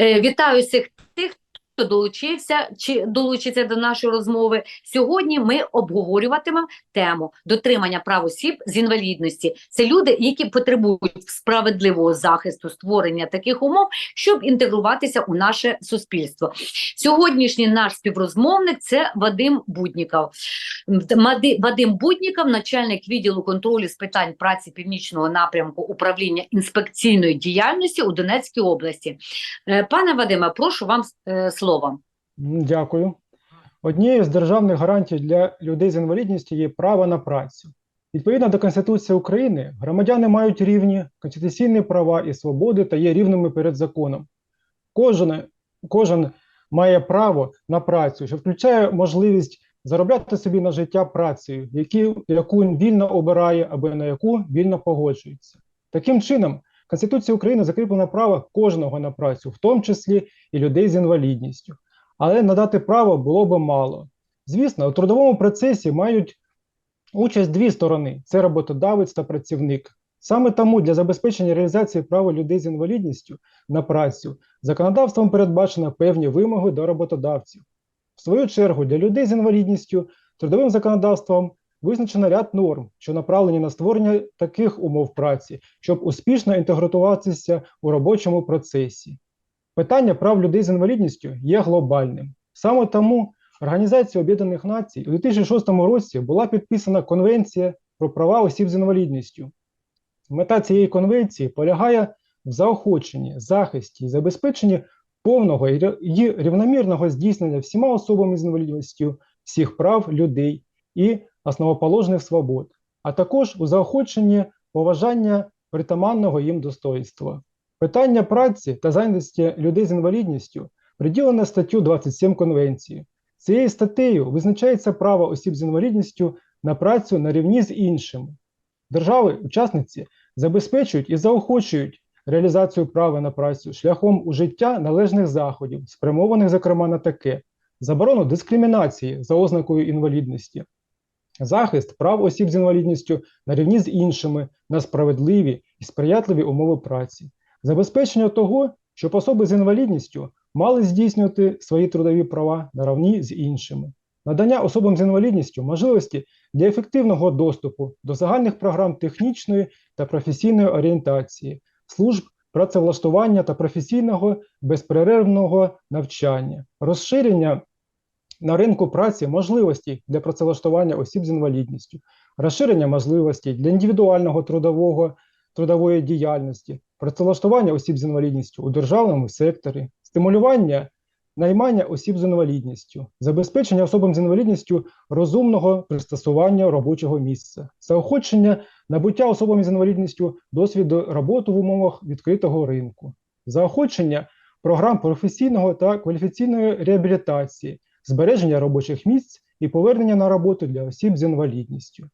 Е, Вітаю всіх тих, хто долучився чи долучиться до нашої розмови. Сьогодні ми обговорюватимемо тему дотримання прав осіб з інвалідності. Це люди, які потребують справедливого захисту, створення таких умов, щоб інтегруватися у наше суспільство. Сьогоднішній наш співрозмовник це Вадим Будніков. Вадим Будніков, начальник відділу контролю з питань праці північного напрямку управління інспекційної діяльності у Донецькій області. Е, Пане Вадиме, прошу вам е, слово. Дякую. Однією з державних гарантій для людей з інвалідністю є право на працю. Відповідно до Конституції України, громадяни мають рівні конституційні права і свободи та є рівними перед законом. Кожен, кожен має право на працю, що включає можливість заробляти собі на життя працею, яку він вільно обирає або на яку вільно погоджується. Таким чином, Конституція України закріплено право кожного на працю, в тому числі і людей з інвалідністю. Але надати право було би мало. Звісно, у трудовому процесі мають участь дві сторони: це роботодавець та працівник. Саме тому для забезпечення реалізації права людей з інвалідністю на працю законодавством передбачено певні вимоги до роботодавців. В свою чергу, для людей з інвалідністю трудовим законодавством визначено ряд норм, що направлені на створення таких умов праці, щоб успішно інтегруватися у робочому процесі. Питання прав людей з інвалідністю є глобальним. Саме тому Організацією Об'єднаних Націй у 2006 році була підписана Конвенція про права осіб з інвалідністю. Мета цієї конвенції полягає в заохоченні, захисті і забезпеченні повного і рівномірного здійснення всіма особами з інвалідністю всіх прав людей і основоположних свобод, а також у заохоченні поважання притаманного їм достоинства. Питання праці та зайнятості людей з інвалідністю приділено статтю 27 Конвенції. Цією статтею визначається право осіб з інвалідністю на працю на рівні з іншими. Держави-учасниці забезпечують і заохочують реалізацію права на працю шляхом ужиття належних заходів, спрямованих, зокрема, на таке: заборону дискримінації за ознакою інвалідності, захист прав осіб з інвалідністю на рівні з іншими на справедливі і сприятливі умови праці, забезпечення того, щоб особи з інвалідністю мали здійснювати свої трудові права на рівні з іншими, надання особам з інвалідністю можливості для ефективного доступу до загальних програм технічної та професійної орієнтації, служб працевлаштування та професійного безперервного навчання, розширення на ринку праці можливостей для працевлаштування осіб з інвалідністю, розширення можливостей для індивідуального трудового трудової діяльності, працевлаштування осіб з інвалідністю у державному секторі, стимулювання наймання осіб з інвалідністю, забезпечення особам з інвалідністю розумного пристосування робочого місця, заохочення набуття особами з інвалідністю досвіду роботи в умовах відкритого ринку, заохочення програм професійного та кваліфікаційної реабілітації, збереження робочих місць і повернення на роботу для осіб з інвалідністю.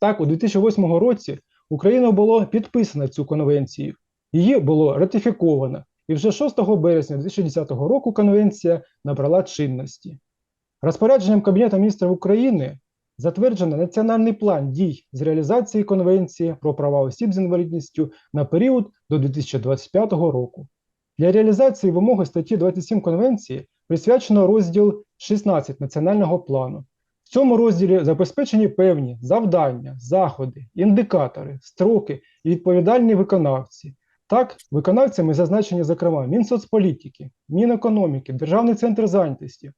Так, у 2008 році Україною було підписано цю конвенцію, її було ратифіковано, і вже 6 березня 2010 року конвенція набрала чинності. Розпорядженням Кабінету міністрів України затверджено Національний план дій з реалізації Конвенції про права осіб з інвалідністю на період до 2025 року. Для реалізації вимоги статті 27 Конвенції присвячено розділ 16 Національного плану. В цьому розділі забезпечені певні завдання, заходи, індикатори, строки і відповідальні виконавці. Так, виконавцями зазначені, зокрема, Мінсоцполітики, Мінекономіки, Державний центр зайнятості,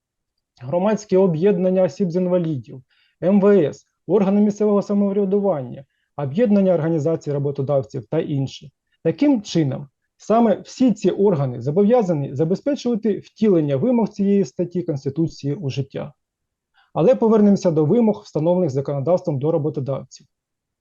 громадські об'єднання осіб з інвалідів, МВС, органи місцевого самоврядування, об'єднання організацій роботодавців та інші. Таким чином, саме всі ці органи зобов'язані забезпечувати втілення вимог цієї статті Конституції у життя. Але повернемося до вимог, встановлених законодавством до роботодавців.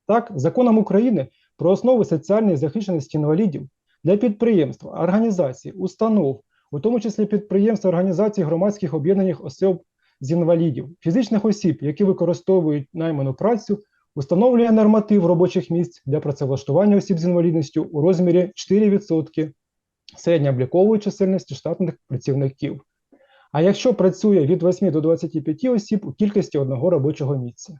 Так, законом України про основи соціальної захищеності інвалідів для підприємств, організацій, установ, у тому числі підприємств, організацій громадських об'єднаних осіб з інвалідів, фізичних осіб, які використовують найману працю, установлює норматив робочих місць для працевлаштування осіб з інвалідністю у розмірі 4% середньооблікової чисельності штатних працівників. А якщо працює від 8 до 25 осіб у кількості одного робочого місця.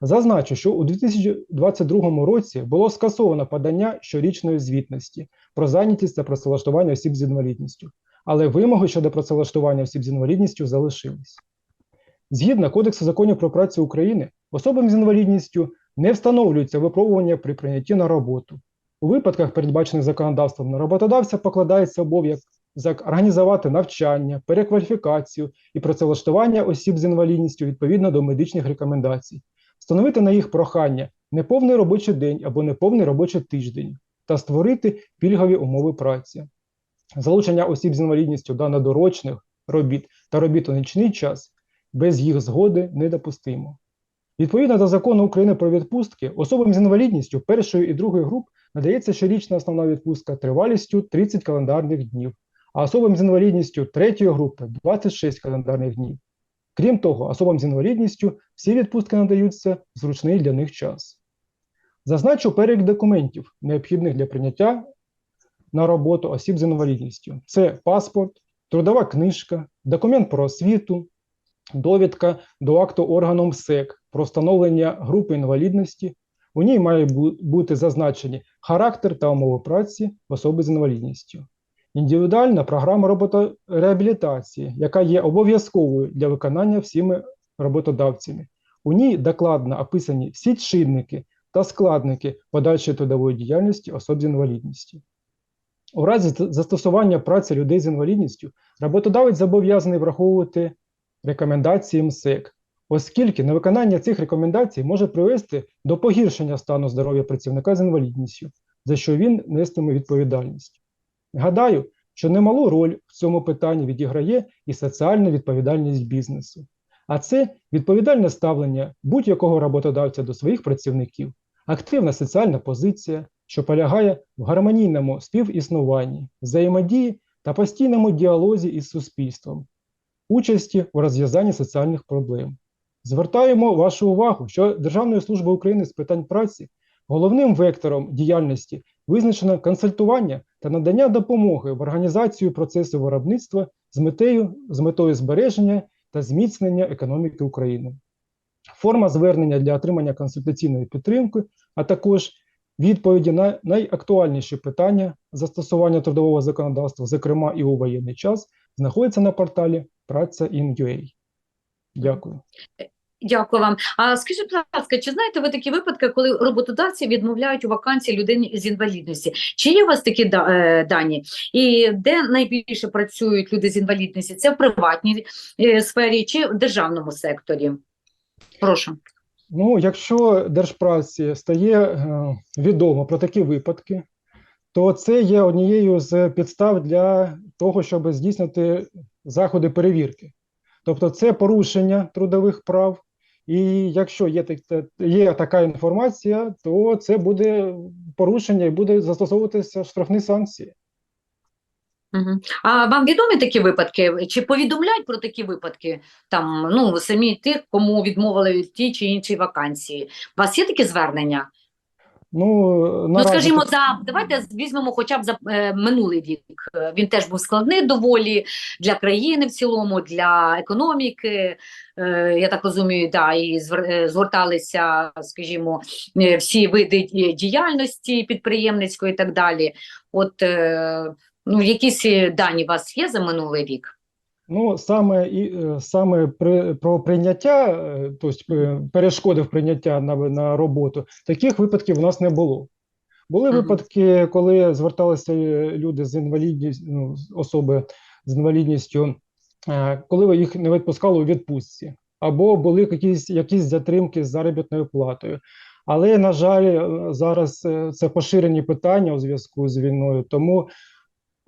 Зазначу, що у 2022 році було скасовано подання щорічної звітності про зайнятість та працевлаштування осіб з інвалідністю, але вимоги щодо працевлаштування осіб з інвалідністю залишились. Згідно Кодексу законів про працю України, особам з інвалідністю не встановлюється випробування при прийнятті на роботу. У випадках, передбачених законодавством, на роботодавця покладається обов'язок організувати навчання, перекваліфікацію і працевлаштування осіб з інвалідністю відповідно до медичних рекомендацій, встановити на їх прохання неповний робочий день або неповний робочий тиждень та створити пільгові умови праці. Залучення осіб з інвалідністю до надорочних робіт та робіт у нічний час без їх згоди недопустимо. Відповідно до закону України про відпустки, особам з інвалідністю першої і другої груп надається щорічна основна відпустка тривалістю 30 календарних днів, а особам з інвалідністю третьої групи 26 календарних днів. Крім того, особам з інвалідністю всі відпустки надаються в зручний для них час. Зазначу перелік документів, необхідних для прийняття на роботу осіб з інвалідністю. Це паспорт, трудова книжка, документ про освіту, довідка до акту органу МСЕК про встановлення групи інвалідності. У ній має бути зазначені характер та умови праці особи з інвалідністю. Індивідуальна програма роботореабілітації, яка є обов'язковою для виконання всіми роботодавцями. У ній докладно описані всі чинники та складники подальшої трудової діяльності особ з інвалідністю. У разі застосування праці людей з інвалідністю роботодавець зобов'язаний враховувати рекомендації МСЕК, оскільки невиконання цих рекомендацій може привести до погіршення стану здоров'я працівника з інвалідністю, за що він нестиме відповідальність. Гадаю, що немалу роль в цьому питанні відіграє і соціальна відповідальність бізнесу. А це відповідальне ставлення будь-якого роботодавця до своїх працівників, активна соціальна позиція, що полягає в гармонійному співіснуванні, взаємодії та постійному діалозі із суспільством, участі у розв'язанні соціальних проблем. Звертаємо вашу увагу, що Державною службою України з питань праці головним вектором діяльності визначено консультування та надання допомоги в організацію процесу виробництва з метою, з метою збереження та зміцнення економіки України. Форма звернення для отримання консультаційної підтримки, а також відповіді на найактуальніші питання застосування трудового законодавства, зокрема і у воєнний час, знаходиться на порталі Праця.in.ua. Дякую. Дякую вам. А скажіть, будь ласка, чи знаєте ви такі випадки, коли роботодавці відмовляють у вакансії людині з інвалідності? Чи є у вас такі е, дані? І де найбільше працюють люди з інвалідністю? Це в приватній е, сфері чи в державному секторі? Прошу. Ну, якщо держпраці стає е, відомо про такі випадки, то це є однією з підстав для того, щоб здійснити заходи перевірки. Тобто, це порушення трудових прав, і якщо є, є така інформація, то це буде порушення і буде застосовуватися штрафні санкції. А вам відомі такі випадки? Чи повідомляють про такі випадки там, ну, самі тих, кому відмовили від ті чи інші вакансії? У вас є такі звернення? Ну, Ну, скажімо, за давайте візьмемо хоча б за е, минулий рік. Е, Він теж був складний доволі для країни в цілому, для економіки. Е, я так розумію, да, і звер- е, зверталися, скажімо, е, всі види діяльності підприємницької і так далі. От е, ну, якісь дані у вас є за минулий рік? Ну, саме і е, саме при про прийняття, е, тобто е, перешкоди в прийняття на, на роботу, таких випадків у нас не було. Були випадки, коли зверталися люди з інвалідністю, ну, особи з інвалідністю, коли їх не відпускали у відпустці, або були якісь, якісь затримки з заробітною платою. Але, на жаль, зараз це поширені питання у зв'язку з війною, тому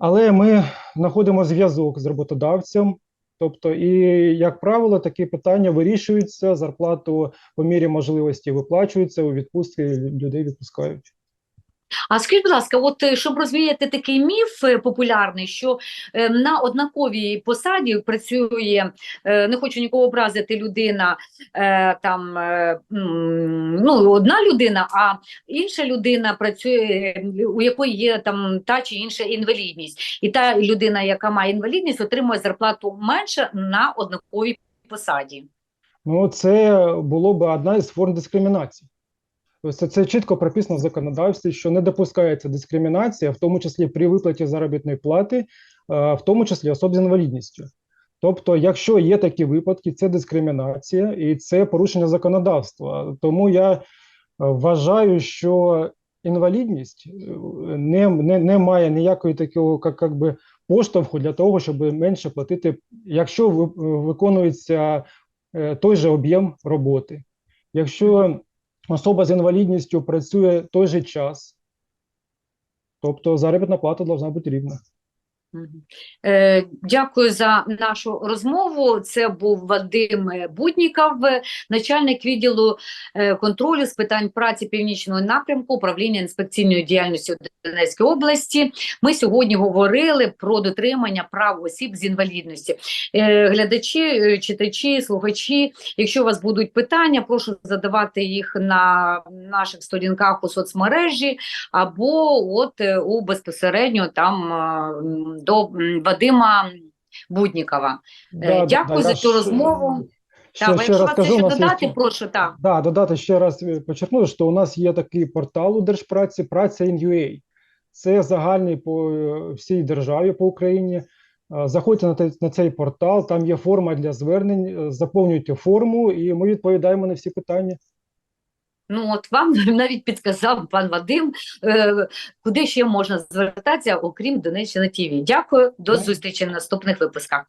але ми знаходимо зв'язок з роботодавцем. Тобто, і, як правило, такі питання вирішуються, зарплату по мірі можливості виплачуються, у відпустки людей відпускають. А скажіть, будь ласка, от е, щоб розвіяти такий міф е, популярний, що е, на однаковій посаді працює, е, не хочу нікого образити, людина там ну, одна людина, а інша людина працює, у якої є там та чи інша інвалідність, і та людина, яка має інвалідність, отримує зарплату менше на однаковій посаді. Ну, це було б одна із форм дискримінації. Ось це, чітко прописано в законодавстві, що не допускається дискримінація, в тому числі при виплаті заробітної плати, е, в тому числі особ з інвалідністю. Тобто, якщо є такі випадки, це дискримінація і це порушення законодавства. Тому я е, вважаю, що інвалідність е, не, не, не має ніякої такого, як, як би, поштовху для того, щоб менше платити, якщо ви- виконується той же об'єм роботи. Якщо особа з інвалідністю працює той же час, тобто заробітна плата повинна бути рівна. Е, Дякую за нашу розмову. Це був Вадим Будніков, начальник відділу е, контролю з питань праці північного напрямку управління інспекційної діяльності у Донецькій області. Ми сьогодні говорили про дотримання прав осіб з інвалідності. Е, Глядачі, читачі, слухачі, якщо у вас будуть питання, прошу задавати їх на наших сторінках у соцмережі або от у безпосередньо там до Вадима Буднікова. Е, дякую за цю розмову. Ще, Так, ще якщо раз є кажу, нас є додати, ще- прошу так. Да, додати ще раз е, що у нас є такий портал у Держпраці «Праця in.ua». Це загальний по е, всій державі, по Україні. Заходьте на, на цей портал, там є форма для звернень, заповнюйте форму, і ми відповідаємо на всі питання. Ну от вам навіть підказав пан Вадим, е, куди ще можна звертатися, окрім Донеччини ТВ. Дякую, до зустрічі в наступних випусках.